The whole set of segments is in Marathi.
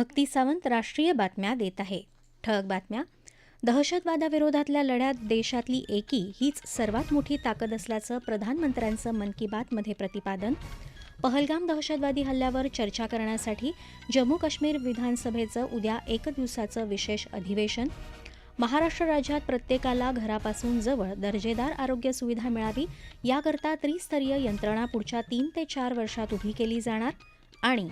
भक्ती सावंत राष्ट्रीय बातम्या देत आहे. ठळक बातम्या. दहशतवादाविरोधातल्या लढ्यात देशातली एकी हीच सर्वात मोठी ताकद असल्याचं प्रधानमंत्र्यांचं मन की बातमध्ये प्रतिपादन. पहलगाम दहशतवादी हल्ल्यावर चर्चा करण्यासाठी जम्मू काश्मीर विधानसभेचं उद्या एक दिवसाचं विशेष अधिवेशन. महाराष्ट्र राज्यात प्रत्येकाला घरापासून जवळ दर्जेदार आरोग्य सुविधा मिळावी याकरता त्रिस्तरीय यंत्रणा पुढच्या तीन ते चार वर्षात उभी केली जाणार. आणि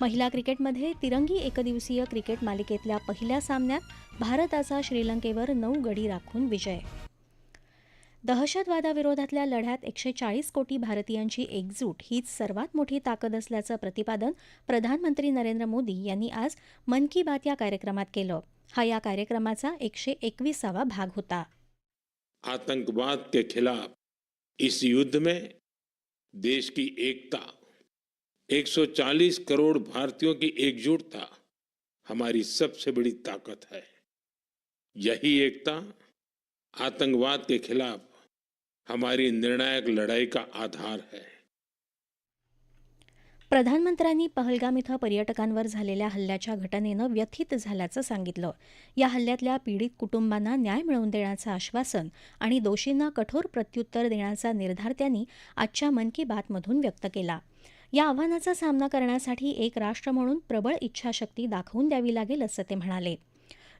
महिला क्रिकेटमध्ये तिरंगी एकदिवसीय क्रिकेट मालिकेतल्या पहिल्या सामन्यात भारताचा श्रीलंकेवर नऊ गडी राखून विजय. दहशतवादाविरोधातल्या लढ्यात एकशे चाळीस कोटी भारतीयांची एकजूट हीच सर्वात मोठी ताकद असल्याचं प्रतिपादन प्रधानमंत्री नरेंद्र मोदी यांनी आज मन की बात या कार्यक्रमात केलं. हा या कार्यक्रमाचा एकशे एकविसावा भाग होता. आतंकवाद के खिलाफ इस युद्ध में देश की एकता 140 करोड़ भारतीयों की एकजुटता हमारी सबसे बड़ी ताकत है। यही एकता आतंकवाद के खिलाफ हमारी निर्णायक लड़ाई का आधार है। प्रधानमंत्र्यांनी पहलगाम इथं पर्यटकांवर झालेल्या हल्ल्याच्या घटनेनं व्यथित झाल्याचं सांगितलं. या हल्ल्यातल्या पीडित कुटुंबांना न्याय मिळवून देण्याचं आश्वासन आणि दोषींना कठोर प्रत्युत्तर देण्याचा निर्धार त्यांनी आजच्या मन की बातमधून व्यक्त केला. या आव्हानाचा सामना करण्यासाठी एक राष्ट्र म्हणून प्रबळ इच्छाशक्ती दाखवून द्यावी लागेल असं ते म्हणाले.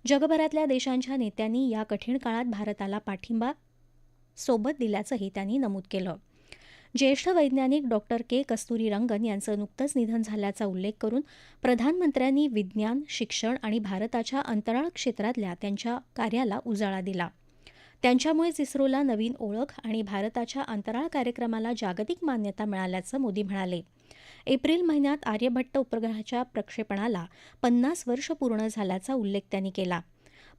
जगभरातल्या देशांच्या नेत्यांनी या कठीण काळात भारताला पाठिंबा सोबत दिल्याचंही त्यांनी नमूद केलं. ज्येष्ठ वैज्ञानिक डॉक्टर के. कस्तुरी रंगन यांचं नुकतंच निधन झाल्याचा उल्लेख करून प्रधानमंत्र्यांनी विज्ञान शिक्षण आणि भारताच्या अंतराळ क्षेत्रातल्या त्यांच्या कार्याला उजाळा दिला. त्यांच्यामुळेच इस्रोला नवीन ओळख आणि भारताच्या अंतराळ कार्यक्रमाला जागतिक मान्यता मिळाल्याचं मोदी म्हणाले. एप्रिल महिन्यात आर्यभट्ट उपग्रहाच्या प्रक्षेपणाला पन्नास वर्ष पूर्ण झाल्याचा उल्लेख त्यांनी केला.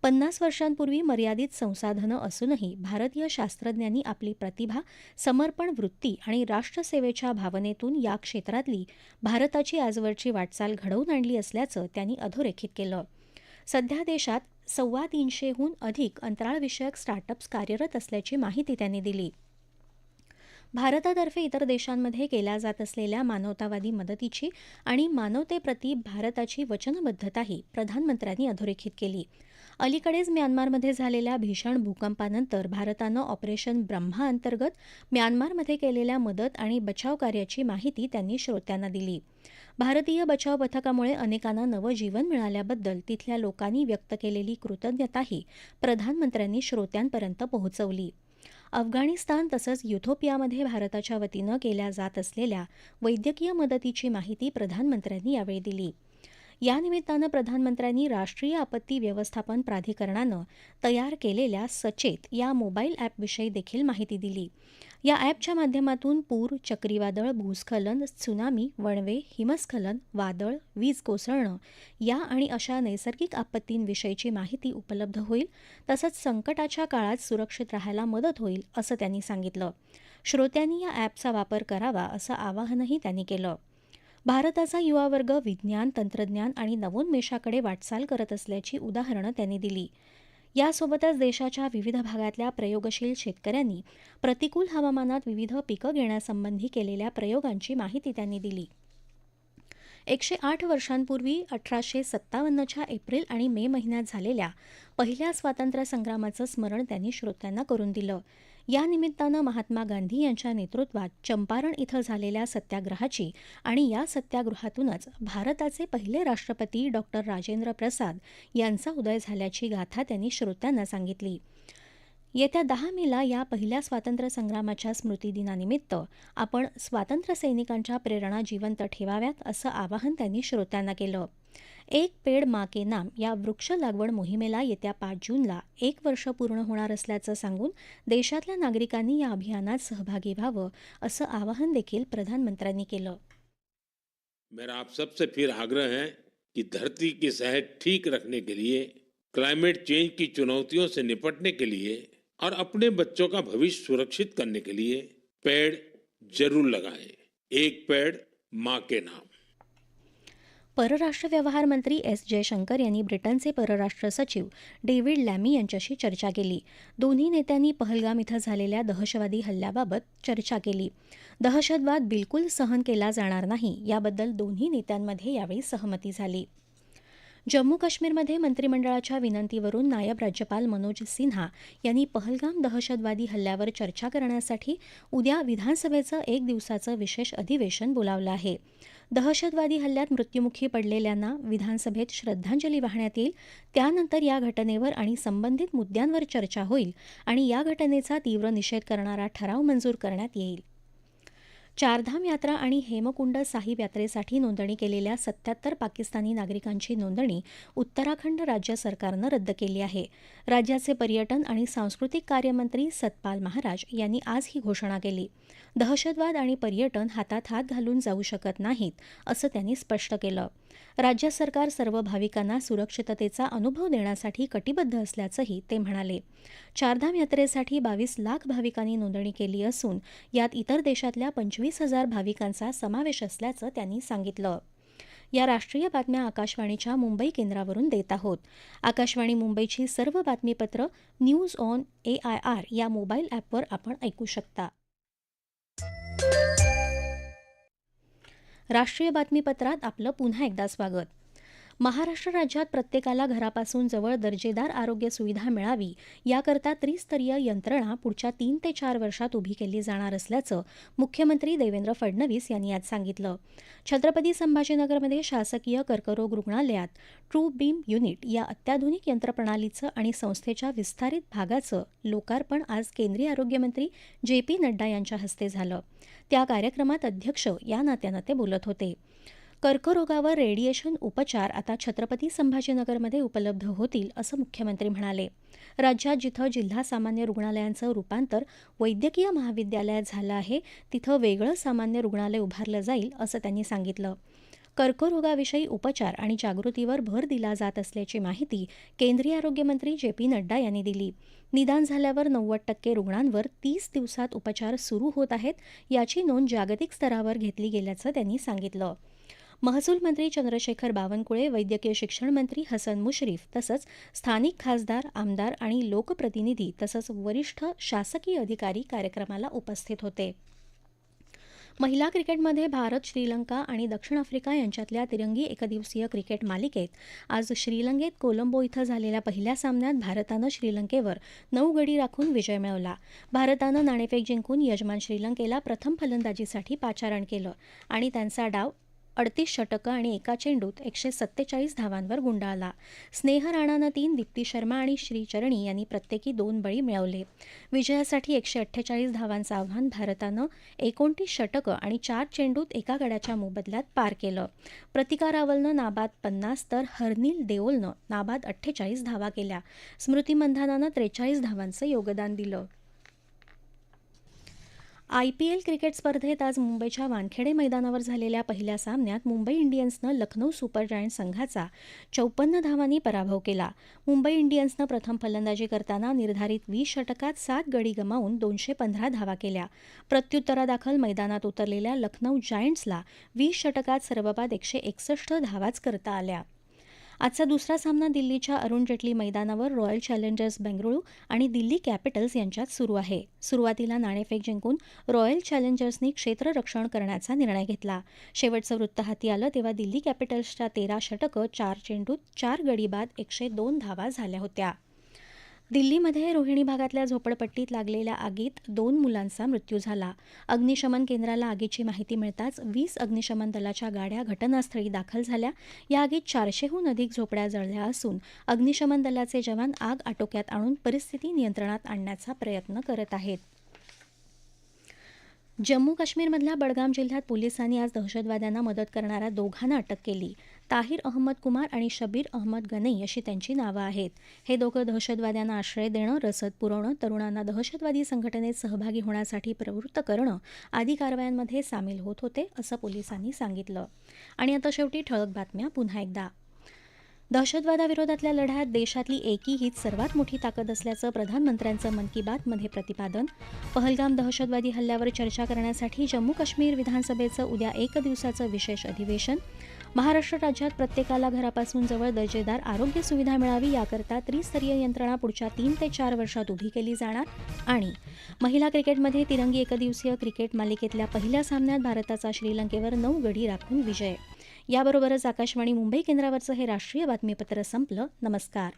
पन्नास वर्षांपूर्वी मर्यादित संसाधनं असूनही भारतीय शास्त्रज्ञांनी आपली प्रतिभा समर्पण वृत्ती आणि राष्ट्रसेवेच्या भावनेतून या क्षेत्रातली भारताची आजवरची वाटचाल घडवून आणली असल्याचं त्यांनी अधोरेखित केलं. सध्या देशात सव्वा तीनशेहून अधिक अंतराळविषयक स्टार्टअप्स कार्यरत असल्याची माहिती त्यांनी दिली. भारतातर्फे इतर देशांमध्ये केल्या जात असलेल्या मानवतावादी मदतीची आणि मानवतेप्रती भारताची वचनबद्धताही प्रधानमंत्र्यांनी अधोरेखित केली. अलीकडेच म्यानमारमध्ये झालेल्या भीषण भूकंपानंतर भारतानं ऑपरेशन ब्रह्मा अंतर्गत म्यानमारमध्ये केलेल्या मदत आणि बचाव कार्याची माहिती त्यांनी श्रोत्यांना दिली. भारतीय बचाव पथकामुळे अनेकांना नवं जीवन मिळाल्याबद्दल तिथल्या लोकांनी व्यक्त केलेली कृतज्ञताही प्रधानमंत्र्यांनी श्रोत्यांपर्यंत पोहोचवली. अफगाणिस्तान तसंच युथोपियामध्ये भारताच्या वतीनं केल्या जात असलेल्या वैद्यकीय मदतीची माहिती प्रधानमंत्र्यांनी यावेळी दिली. या निमित्तानं प्रधानमंत्र्यांनी राष्ट्रीय आपत्ती व्यवस्थापन प्राधिकरणानं तयार केलेल्या सचेत या मोबाईल ॲपविषयी देखील माहिती दिली. या ॲपच्या माध्यमातून पूर चक्रीवादळ भूस्खलन त्सुनामी वणवे हिमस्खलन वादळ वीज कोसळणं या आणि अशा नैसर्गिक आपत्तींविषयीची माहिती उपलब्ध होईल तसंच संकटाच्या काळात सुरक्षित राहायला मदत होईल असं त्यांनी सांगितलं. श्रोत्यांनी या ॲपचा वापर करावा असं आवाहनही त्यांनी केलं. भारताचा युवा वर्ग विज्ञान तंत्रज्ञान आणि नवोन्मेषाकडे वाटचाल करत असल्याची उदाहरणं त्यांनी दिली. यासोबतच देशाच्या विविध भागातल्या प्रयोगशील शेतकऱ्यांनी प्रतिकूल हवामानात विविध पिकं घेण्यासंबंधी केलेल्या प्रयोगांची माहिती त्यांनी दिली. एकशे आठ वर्षांपूर्वी अठराशे सत्तावन्नच्या एप्रिल आणि मे महिन्यात झालेल्या पहिल्या स्वातंत्र्य संग्रामाचं स्मरण त्यांनी श्रोत्यांना करून दिलं. या निमित्तानं महात्मा गांधी यांच्या नेतृत्वात चंपारण इथं झालेल्या सत्याग्रहाची आणि या सत्यागृहातूनच भारताचे पहिले राष्ट्रपती डॉक्टर राजेंद्र प्रसाद यांचा उदय झाल्याची गाथा त्यांनी श्रोत्यांना सांगितली. येत्या दहा मेला या पहिल्या स्वातंत्र्य संग्रामाच्या स्मृतिदिनानिमित्त आपण स्वातंत्र्य सैनिकांच्या प्रेरणा जिवंत ठेवाव्यात असं आवाहन त्यांनी श्रोत्यांना केलं. एक पेड मा के नाम या वृक्ष लागवड मोहिमेला येत्या पाच जूनला एक वर्ष पूर्ण होणार असल्याचं सांगून देशातल्या नागरिकांनी या अभियानात सहभागी व्हावं असं आवाहन देखील प्रधानमंत्र्यांनी केलं. मेरा आप सबसे फिर आग्रह है कि धरती की सेहत ठीक रखने के लिए क्लाइमेट चेंज की चुनौतियों से निपटने के लिए और अपने बच्चों का भविष्य सुरक्षित करने के लिए पेड़ जरूर लगाएं। एक पेड़ माँ के नाम। परराष्ट्र व्यवहार मंत्री एस जयशंकर यांनी ब्रिटनचे परराष्ट्र सचिव डेव्हिड लॅमी यांच्याशी चर्चा केली. दोन्ही नेत्यांनी पहलगाम इथं झालेल्या दहशतवादी हल्ल्याबाबत चर्चा केली. दहशतवाद बिलकुल सहन केला जाणार नाही याबद्दल दोन्ही नेत्यांमध्ये यावेळी सहमती झाली. जम्मू काश्मीरमध्ये मंत्रिमंडळाच्या विनंतीवरून नायब राज्यपाल मनोज सिन्हा यांनी पहलगाम दहशतवादी हल्ल्यावर चर्चा करण्यासाठी उद्या विधानसभेचं एक दिवसाचं विशेष अधिवेशन बोलावलं आहे. दहशतवादी हल्ल्यात मृत्युमुखी पडलेल्यांना विधानसभेत श्रद्धांजली वाहण्यात येईल. त्यानंतर या घटनेवर आणि संबंधित मुद्द्यांवर चर्चा होईल आणि या घटनेचा तीव्र निषेध करणारा ठराव मंजूर करण्यात येईल. चारधाम यात्रा आणि हेमकुंड साहिब यात्रेसाठी नोंदणी केलेल्या सत्याहत्तर पाकिस्तानी नागरिकांची नोंदणी उत्तराखंड राज्य सरकारनं रद्द केली आहे. राज्याचे पर्यटन आणि सांस्कृतिक कार्यमंत्री सतपाल महाराज यांनी आज ही घोषणा केली. दहशतवाद आणि पर्यटन हातात हात घालून जाऊ शकत नाहीत असं त्यांनी स्पष्ट केलं. राज्य सरकार सर्व भाविकांना सुरक्षिततेचा अनुभव देण्यासाठी कटिबद्ध असल्याचंही ते म्हणाले. चारधाम यात्रेसाठी बावीस लाख भाविकांनी नोंदणी केली असून यात इतर देशातल्या पंचवीस हजार भाविकांचा समावेश असल्याचं त्यांनी सांगितलं. या राष्ट्रीय बातम्या आकाशवाणीच्या मुंबई केंद्रावरून देत आहोत. आकाशवाणी मुंबईची सर्व बातमीपत्र news on A I R या मोबाईल ॲपवर आपण ऐकू शकता. राष्ट्रीय बातमीपत्रात आपलं पुन्हा एकदा स्वागत. महाराष्ट्र राज्यात प्रत्येकाला घरापासून जवळ दर्जेदार आरोग्य सुविधा मिळावी याकरता त्रिस्तरीय यंत्रणा पुढच्या तीन ते चार वर्षात उभी केली जाणार असल्याचं मुख्यमंत्री देवेंद्र फडणवीस यांनी आज सांगितलं. छत्रपती संभाजीनगरमध्ये शासकीय कर्करोग रुग्णालयात ट्रू बीम युनिट या अत्याधुनिक यंत्रप्रणालीचं आणि संस्थेच्या विस्तारित भागाचं लोकार्पण आज केंद्रीय आरोग्यमंत्री जे पी नड्डा यांच्या हस्ते झालं. त्या कार्यक्रमात अध्यक्ष या नात्यानं ते बोलत होते. कर्करोगावर रेडिएशन उपचार आता छत्रपती संभाजीनगरमध्ये उपलब्ध होतील असं मुख्यमंत्री म्हणाले. राज्यात जिथं जिल्हा सामान्य रुग्णालयांचं रूपांतर वैद्यकीय महाविद्यालयात झालं आहे तिथं वेगळं सामान्य रुग्णालय उभारलं जाईल असं त्यांनी सांगितलं. कर्करोगाविषयी उपचार आणि जागृतीवर भर दिला जात असल्याची माहिती केंद्रीय आरोग्यमंत्री जे पी नड्डा यांनी दिली. निदान झाल्यावर नव्वद टक्के रुग्णांवर तीस दिवसात उपचार सुरू होत आहेत याची नोंद जागतिक स्तरावर घेतली गेल्याचं त्यांनी सांगितलं. महसूल मंत्री चंद्रशेखर बावनकुळे वैद्यकीय शिक्षण मंत्री हसन मुश्रीफ तसंच स्थानिक खासदार आमदार आणि लोकप्रतिनिधी तसंच वरिष्ठ शासकीय अधिकारी कार्यक्रमाला उपस्थित होते. महिला क्रिकेटमध्ये भारत श्रीलंका आणि दक्षिण आफ्रिका यांच्यातल्या तिरंगी एकदिवसीय क्रिकेट मालिकेत आज श्रीलंकेत कोलंबो इथं झालेल्या पहिल्या सामन्यात भारतानं श्रीलंकेवर नऊ गडी राखून विजय मिळवला. भारतानं नाणेफेक जिंकून यजमान श्रीलंकेला प्रथम फलंदाजीसाठी पाचारण केलं आणि त्यांचा डाव अडतीस षटकं आणि एका चेंडूत एकशे सत्तेचाळीस धावांवर गुंडाळला. स्नेह राणानं तीन दीप्ती शर्मा आणि श्रीचरणी यांनी प्रत्येकी दोन बळी मिळवले. विजयासाठी एकशे अठ्ठेचाळीस धावांचं आव्हान भारतानं एकोणतीस षटकं आणि चार चेंडूत एका गड्याच्या मोबदल्यात पार केलं. प्रतिका रावलनं नाबाद पन्नास तर हरनील देओलनं नाबाद अठ्ठेचाळीस धावा केल्या. स्मृती मंधानानं त्रेचाळीस धावांचं योगदान दिलं. आय पी एल क्रिकेट स्पर्धेत आज मुंबईच्या वानखेडे मैदानावर झालेल्या पहिल्या सामन्यात मुंबई इंडियन्सनं लखनौ सुपर जायंट संघाचा चौपन्न धावांनी पराभव केला. मुंबई इंडियन्सनं प्रथम फलंदाजी करताना निर्धारित वीस षटकात सात गडी गमावून दोनशे पंधरा धावा केल्या. प्रत्युत्तरादाखल मैदानात उतरलेल्या लखनौ जायंट्सला वीस षटकात सर्वबाद एकशे एकसष्ट धावाच करता आल्या. आजचा दुसरा सामना दिल्लीच्या अरुण जेटली मैदानावर रॉयल चॅलेंजर्स बेंगळुरू आणि दिल्ली कॅपिटल्स यांच्यात सुरू आहे. सुरुवातीला नाणेफेक जिंकून रॉयल चॅलेंजर्सनी क्षेत्ररक्षण करण्याचा निर्णय घेतला. शेवटचं वृत्त हाती आलं तेव्हा दिल्ली कॅपिटल्सच्या तेरा षटकं चार चेंडूत चार गडी बाद एकशे दोन धावा झाल्या होत्या. दिल्लीमध्ये रोहिणी भागातल्या झोपडपट्टीत लागलेल्या आगीत दोन मुलांचा मृत्यू झाला. अग्निशमन केंद्राला आगीची माहिती मिळताच वीस अग्निशमन दलाच्या गाड्या घटनास्थळी दाखल झाल्या. या आगीत चारशेहून अधिक झोपड्या जळल्या असून अग्निशमन दलाचे जवान आग आटोक्यात आणून परिस्थिती नियंत्रणात आणण्याचा प्रयत्न करत आहेत. जम्मू काश्मीरमधल्या बडगाम जिल्ह्यात पोलिसांनी आज दहशतवाद्यांना मदत करणाऱ्या दोघांना अटक केली. ताहिर अहमद कुमार आणि शबीर अहमद गनई अशी त्यांची नावं आहेत. हे दोघं दहशतवाद्यांना आश्रय देणं रसद पुरवणं तरुणांना दहशतवादी संघटनेत सहभागी होण्यासाठी प्रवृत्त करणं आदी कारवायांमध्ये सामील होत होते असं पोलिसांनी सांगितलं. आणि आता शेवटी ठळक बातम्या पुन्हा एकदा. दहशतवादाविरोधातल्या लढ्यात देशातली एकी हीच सर्वात मोठी ताकद असल्याचं प्रधानमंत्र्यांचं मन की बातमध्ये प्रतिपादन. पहलगाम दहशतवादी हल्ल्यावर चर्चा करण्यासाठी जम्मू काश्मीर विधानसभेचं उद्या एक दिवसाचं विशेष अधिवेशन. महाराष्ट्र राज्यात प्रत्येकाला घरापासून जवळ दर्जेदार आरोग्य सुविधा मिळावी याकरता त्रिस्तरीय यंत्रणा पुढच्या तीन ते चार वर्षात उभी केली जाणार. आणि महिला क्रिकेटमध्ये तिरंगी एकदिवसीय क्रिकेट मालिकेतल्या पहिल्या सामन्यात भारताचा श्रीलंकेवर नऊ गडी राखून विजय. याबरोबरच आकाशवाणी मुंबई केंद्रावरचं हे राष्ट्रीय बातमीपत्र संपलं. नमस्कार.